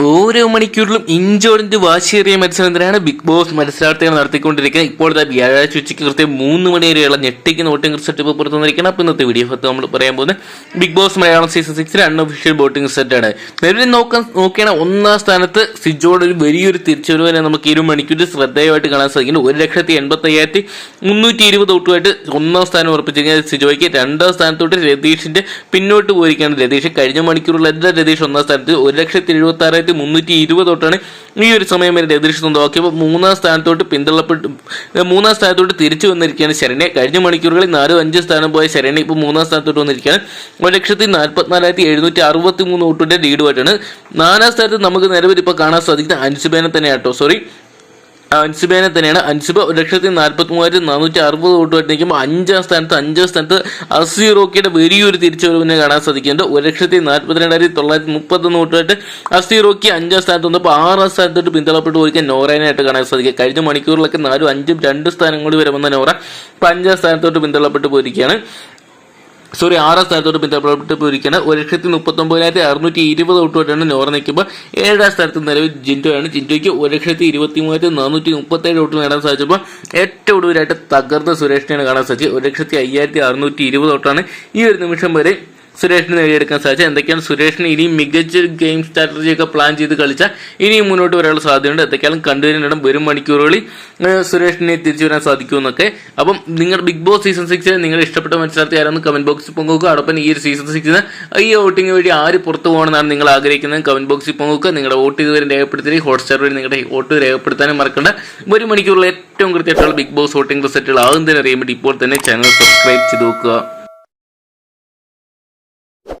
ഓരോ മണിക്കൂറിലും ഇഞ്ചോടിഞ്ച് വാശിയേറിയ മത്സരം തന്നെയാണ് ബിഗ് ബോസ് മത്സരാർത്ഥികൾ നടത്തിക്കൊണ്ടിരിക്കുന്നത്. ഇപ്പോഴത്തെ വ്യാഴാഴ്ച ഉച്ചയ്ക്ക് കൃത്യം മൂന്ന് മണി വരെയുള്ള ഞെട്ടിക്കുന്ന വോട്ടിംഗ് റിസൾട്ട് ഇപ്പോൾ പുറത്തു വന്നിരിക്കണം അപ്പോൾ ഇന്നത്തെ വീഡിയോ ഫത്ത് നമ്മൾ പറയാൻ പോകുന്നത് ബിഗ് ബോസ് മലയാളം സീസൺ സിക്സിലെ അൺഒഫീഷ്യൽ വോട്ടിംഗ് റിസൾട്ടാണ് നിലവിൽ നോക്കാൻ നോക്കിയാണ് ഒന്നാം സ്ഥാനത്ത് സിജോയുടെ ഒരു വലിയൊരു തിരിച്ചുവരവിനെ നമുക്ക് ഇരു മണിക്കൂർ ശ്രദ്ധേയമായിട്ട് കാണാൻ സാധിക്കുന്നു. ഒരു ലക്ഷത്തി എൺപത്തി അയ്യായിരത്തി മുന്നൂറ്റി ഇരുപത് തൊട്ടുമായിട്ട് ഒന്നാം സ്ഥാനം ഉറപ്പിച്ചിരിക്കുന്നത് സിജോയ്ക്ക്. രണ്ടാം സ്ഥാനത്തോട്ട് രതീഷിന്റെ പിന്നോട്ട് പോയിരിക്കുകയാണ് രതീഷ്. കഴിഞ്ഞ മണിക്കൂറിൽ എല്ലാ രതീഷ് ഒന്നാം സ്ഥാനത്ത്? ഒരു ലക്ഷത്തി എഴുപത്തി ആറായിരത്തി മുന്നൂറ്റി ഇരുപത് തൊട്ടാണ് ഈ ഒരു സമയം വരെ രതീഷ് സ്വന്തമാക്കിയപ്പോൾ മൂന്നാം സ്ഥാനത്തോട്ട് പിന്തള്ളപ്പെട്ട്. മൂന്നാം സ്ഥാനത്തോട്ട് തിരിച്ചു വന്നിരിക്കുകയാണ് ശരണ്യ. കഴിഞ്ഞ മണിക്കൂറുകളിൽ നാലും അഞ്ച് സ്ഥാനം പോയ ശരണ്യ ഇപ്പോൾ മൂന്നാം സ്ഥാനത്തോട്ട് വന്നിരിക്കുകയാണ്. ഒരു ലക്ഷത്തി നാൽപ്പത്തിനാലായിരത്തി എഴുന്നൂറ്റി അറുപത്തി മൂന്ന് വോട്ടിന്റെ ലീഡുമായിട്ടാണ്. നാലാം സ്ഥാനത്ത് നമുക്ക് നിലവിൽ ഇപ്പോൾ കാണാൻ സാധിക്കുന്ന അനുസുബേനെ തന്നെയാട്ടോ സോറി അൻസിബേനെ തന്നെയാണ്. അൻസുബ ഒരു ലക്ഷത്തി നാൽപ്പത്തി മൂവായിരത്തി നാനൂറ്റി അറുപത് വോട്ടുമായിട്ട് നിൽക്കുമ്പോൾ അഞ്ചാം സ്ഥാനത്ത് അഞ്ചാം സ്ഥാനത്ത് അസി റോക്കിയുടെ വലിയൊരു തിരിച്ചുവരവിനെ കാണാൻ സാധിക്കുന്നുണ്ട്. ഒരു ലക്ഷത്തി നാൽപ്പത്തി രണ്ടായിരത്തി തൊള്ളായിരത്തി മുപ്പത്തൊന്ന് വോട്ടുമായിട്ട് അസി റോക്കി അഞ്ചാം സ്ഥാനത്ത് വന്നപ്പോൾ ആറാം സ്ഥാനത്തോട്ട് പിന്തള്ളപ്പെട്ട് പോയിരിക്കാൻ നോറേനായിട്ട് കാണാൻ സാധിക്കും. കഴിഞ്ഞ മണിക്കൂറിലൊക്കെ നാലും അഞ്ചും രണ്ട് സ്ഥാനങ്ങളിൽ വരെ വന്ന നോറ ഇപ്പം അഞ്ചാം സ്ഥാനത്തോട്ട് പിന്തള്ളപ്പെട്ട് പോയിരിക്കുകയാണ്. സോറി ആറാം സ്ഥാനത്തോട്ട് ബന്ധപ്പെട്ട് പോയിരിക്കുകയാണ്. ഒരു ലക്ഷത്തി മുപ്പത്തൊമ്പതിനായിരത്തി അറുന്നൂറ്റി ഇരുപത് വോട്ടുമായിട്ടാണ് നോറ നിൽക്കുമ്പോൾ ഏഴാം സ്ഥാനത്ത് നിലവിൽ ജിൻഡോയാണ്. ജിൻഡോയ്ക്ക് ഒരു ലക്ഷത്തി ഇരുപത്തി മൂവായിരത്തി നാനൂറ്റി മുപ്പത്തേഴ് വോട്ട് നേടാൻ സാധിച്ചപ്പോൾ ഏറ്റവും ഒടുവിലായിട്ട് തകർന്ന സുരേഷിനെയാണ് കാണാൻ സാധിച്ചത്. ഒരു ലക്ഷത്തി അയ്യായിരത്തി അറുന്നൂറ്റി ഇരുപത് വോട്ടാണ് ഈ ഒരു നിമിഷം വരെ സുരേഷിന് നേടിയെടുക്കാൻ സാധിച്ചത്. എന്തൊക്കെയാണ് സുരേഷിന് ഇനിയും മികച്ച ഗെയിം സ്ട്രാറ്റജി ഒക്കെ പ്ലാൻ ചെയ്ത് കളിച്ചാൽ ഇനിയും മുന്നോട്ട് വരാനുള്ള സാധ്യതയുണ്ട്. എന്തൊക്കെയാണ് കണ്ടുവരുന്നിടം വരും മണിക്കൂറുകളിൽ സുരേഷിനെ തിരിച്ചു വരാൻ സാധിക്കുമെന്നൊക്കെ അപ്പം നിങ്ങൾ ബിഗ് ബോസ് സീസൺ സിക്സിൽ നിങ്ങൾ ഇഷ്ടപ്പെട്ട മത്സരാർത്ഥി ആരാന്ന് കമന്റ് ബോക്സിൽ പങ്കുവെക്കുക. അതോടൊപ്പം ഈ ഒരു സീസൺ സിക്സിന് ഈ വോട്ടിംഗ് വഴി ആര് പുറത്തു പോകണമെന്നാണ് നിങ്ങൾ ആഗ്രഹിക്കുന്നത്. കമന്റ് ബോക്സിൽ പങ്കുവെക്കുക. നിങ്ങളുടെ വോട്ട് ഇതുവരെ രേഖപ്പെടുത്തി ഹോട്ട്സ്റ്റാർ വഴി നിങ്ങളുടെ വോട്ട് രേഖപ്പെടുത്താനും മറക്കണ്ട. ഒരു മണിക്കൂറിൽ ഏറ്റവും കൃത്യമായിട്ടുള്ള ബിഗ് ബോസ് വോട്ടിംഗ് റിസൾട്ടുകൾ ആകുന്നതിനറിയാൻ വേണ്ടി ഇപ്പോൾ തന്നെ ചാനൽ സബ്സ്ക്രൈബ് ചെയ്ത് നോക്കുക.